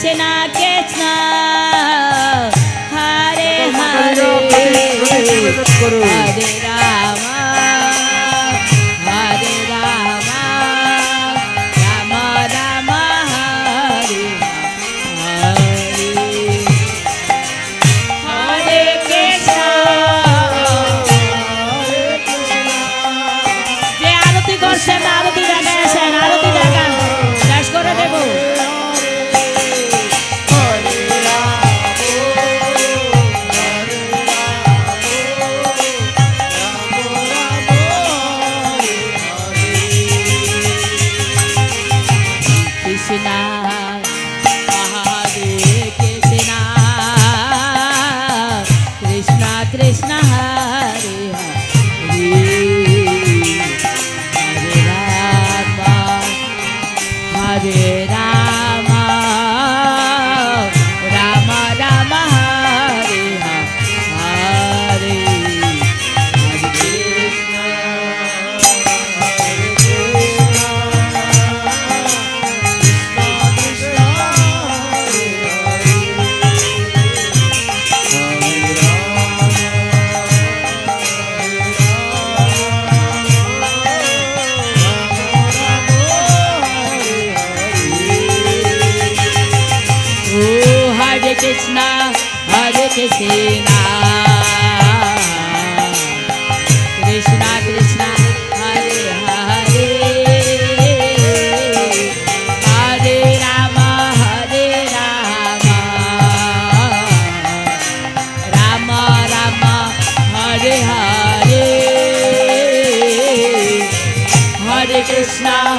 Krishna Krishna Hare Hare Hare Rama Hare Rama Rama Rama Hare Hare Hare Krishna Hare Krishna Jai Arati Krishna Arati দেখেছি না কৃষ্ণা কৃষ্ণা, হরে হরে। হরে রাম হরে রাম। রাম রাম, হরে হরে। হরে কৃষ্ণা।